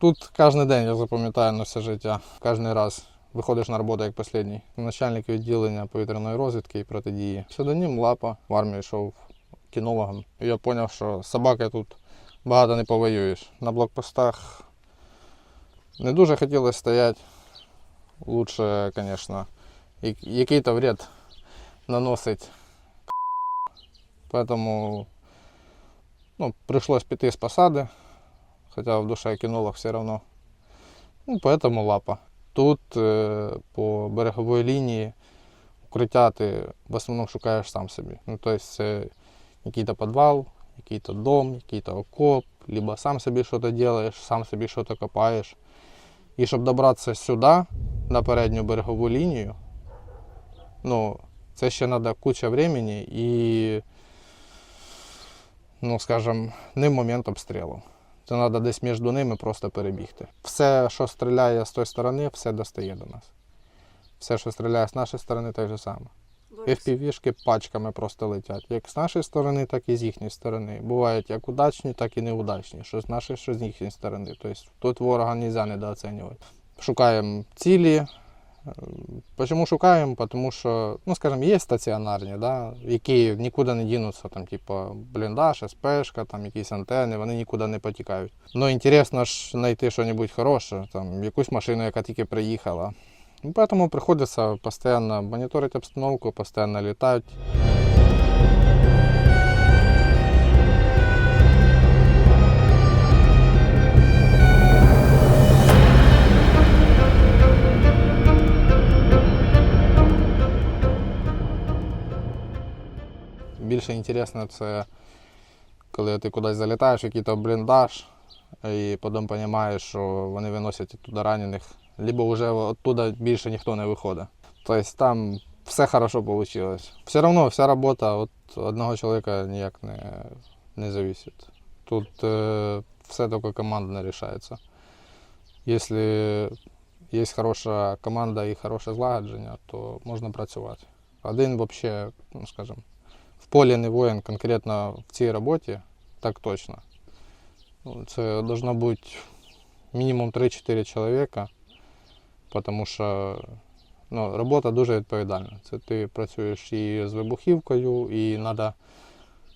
Тут кожен день я запам'ятаю на все життя. Кожен раз виходиш на роботу як останній. Начальник відділення повітряної розвідки і протидії. Псевдонім Лапа в армію йшов кінологом. Я зрозумів, що з собакою тут багато не повоюєш. На блокпостах не дуже хотілося стояти. Лучше, звісно, який-то вред наносить. Поэтому ну, пришлось піти з посади, хоча в душе кінолог все одно. Ну, поэтому лапа. Тут е, по береговій лінії укриття ти в основному шукаєш сам собі. Ну, тобто це який-то підвал, який-то дом, який-то окоп, либо сам собі щось робиш, сам собі щось копаєш. І щоб добратися сюди, на передню берегову лінію, ну, це ще треба куча времени і, ну, скажімо, не момент обстрілу. Це треба десь між ними просто перебігти. Все, що стріляє з тої сторони, все достає до нас. Все, що стріляє з нашої сторони, так же саме. FPV-шки пачками просто летять. Як з нашої сторони, так і з їхньої сторони. Бувають як удачні, так і неудачні. Що з нашої, що з їхньої сторони. Тобто тут ворога не можна недооцінювати. Шукаємо цілі. Чому шукаємо? Тому що, ну скажімо, є стаціонарні, да, які нікуди не дінуться, там, типу, бліндаж, СПшка, там якісь антени, вони нікуди не потікають. Ну, інтересно ж знайти щось хороше, там, якусь машину, яка тільки приїхала. Поэтому приходится постоянно мониторить обстановку, постоянно летать. Більше інтересно це коли ти кудись залітаєш, який то бліндаж, і потім розумієш, що вони виносять туди ранених, либо вже оттуда більше ніхто не виходить. Тобто там все хорошо вийшло. Все одно вся робота від одного чоловіка ніяк не, не зависить. Тут е, все тільки командно рішається. Якщо є хороша команда і хороше злагодження, то можна працювати. Один взагалі, ну скажімо, полі не воїн конкретно в цій роботі, так точно. Ну, Це должно бути мінімум 3-4 чоловіка, тому що ну, робота дуже відповідальна. Це ти працюєш і з вибухівкою, і треба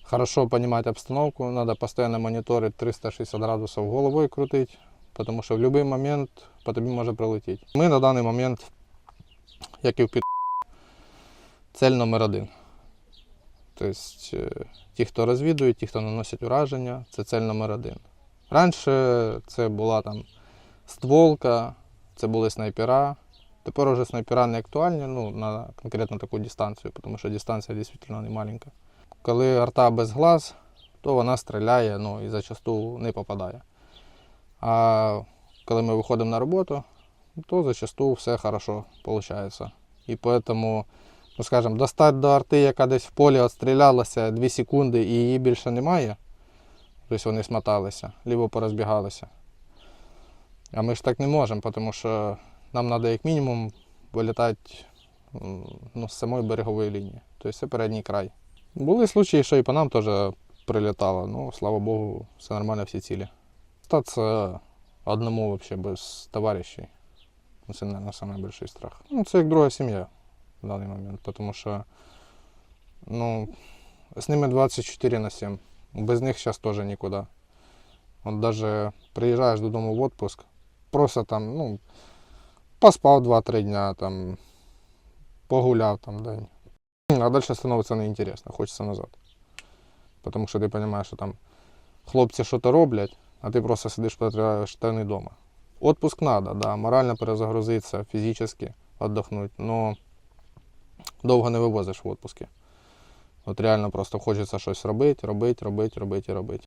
хорошо розуміти обстановку, треба постійно моніторити 360 градусів головою крутити, тому що в будь-який момент по тобі може прилетіти. Ми на даний момент, як і в під цель номер один. Тобто е, ті, хто розвідують, ті, хто наносять ураження, це цель номер один. Раніше це була там стволка, це були снайпера. Тепер вже снайпера не актуальні ну, на конкретно таку дистанцію, тому що дистанція дійсно не маленька. Коли арта без глаз, то вона стріляє ну, і зачасту не попадає. А коли ми виходимо на роботу, то зачасту все хорошо виходить. І тому, ну скажімо, достати до арти, яка десь в полі відстрілялася 2 секунди і її більше немає. Тобто вони смоталися, либо порозбігалися. А ми ж так не можемо, тому що нам треба як мінімум вилітати ну, з самої берегової лінії. Тобто це передній край. Були случаї, що і по нам теж прилітало, ну, слава Богу, все нормально, всі цілі. Статися одному взагалі без товаришів. Це, мабуть, найбільший страх. Ну, це як друга сім'я в даний момент, тому що ну, з ними 24 на 7. Без них зараз теж нікуди. От даже приїжджаєш додому в отпуск, просто там, ну, поспав 2-3 дня, там, погуляв там день. А далі становиться неінтересно, хочеться назад. Тому що ти розумієш, що там хлопці щось роблять, а ти просто сидиш протираєш штани вдома. Отпуск треба, да, морально перезагрузитися, фізично віддохнути, але довго не вивозиш в відпуски. От реально просто хочеться щось робити, робити, робити, робити і робити.